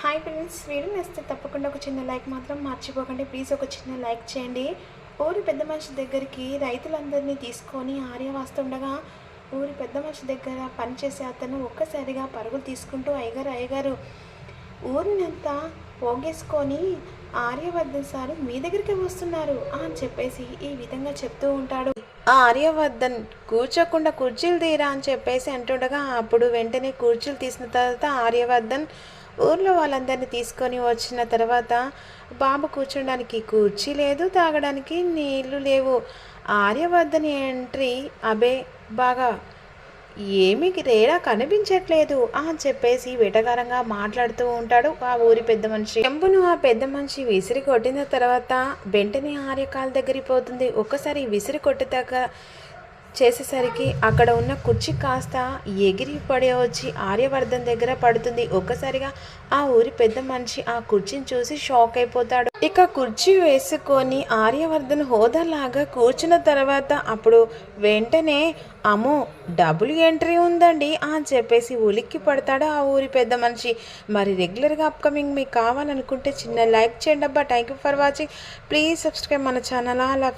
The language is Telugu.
హాయ్ ఫ్రెండ్స్ వీడియో నేస్తే తప్పకుండా ఒక చిన్న లైక్ మాత్రం మర్చిపోకండి. ప్లీజ్ ఒక చిన్న లైక్ చేయండి. ఊరి పెద్ద మనిషి దగ్గరికి రైతులందరినీ తీసుకొని ఆర్య వస్తుండగా ఊరి పెద్ద మనిషి దగ్గర పనిచేసే అతను ఒక్కసారిగా పరుగులు తీసుకుంటూ అయ్యగారు అయ్యగారు ఊరినంతా పోగేసుకొని ఆర్యవర్ధన్ సారు మీ దగ్గరికి వస్తున్నారు అని చెప్పేసి ఈ విధంగా చెప్తూ ఉంటాడు. ఆ ఆర్యవర్ధన్ కూర్చోకుండా కుర్చీలు తీరా అని చెప్పేసి అంటుండగా అప్పుడు వెంటనే కుర్చీలు తీసిన తర్వాత ఆర్యవర్ధన్ ఊర్లో వాళ్ళందరినీ తీసుకొని వచ్చిన తర్వాత బాబు కూర్చోడానికి కుర్చీ లేదు తాగడానికి నీళ్ళు లేవు. ఆర్యవర్ధని ఎంట్రీ అబే బాగా ఏమీ రేడా కనిపించట్లేదు అని చెప్పేసి వేటగారంగా మాట్లాడుతూ ఉంటాడు ఆ ఊరి పెద్ద మనిషి. చెంపును ఆ పెద్ద మనిషి విసిరి కొట్టిన తర్వాత వెంటనే ఆర్యకాల దగ్గరికి పోతుంది. ఒక్కసారి విసిరి కొట్టిదాకా చేసేసరికి అక్కడ ఉన్న కుర్చీ కాస్త ఎగిరి పడే వచ్చి ఆర్యవర్ధన్ దగ్గర పడుతుంది. ఒక్కసారిగా ఆ ఊరి పెద్ద మనిషి ఆ కుర్చీని చూసి షాక్ అయిపోతాడు. ఇక కుర్చీ వేసుకొని ఆర్యవర్ధన్ హోదాలాగా కూర్చున్న తర్వాత అప్పుడు వెంటనే అమ్మో డబుల్ ఎంట్రీ ఉందండి అని చెప్పేసి ఉలిక్కి పడతాడు ఆ ఊరి పెద్ద మనిషి. మరి రెగ్యులర్గా అప్కమింగ్ మీకు కావాలనుకుంటే చిన్న లైక్ చేయండి అబ్బా. Thank you for watching. Please subscribe మన ఛానల్. అలా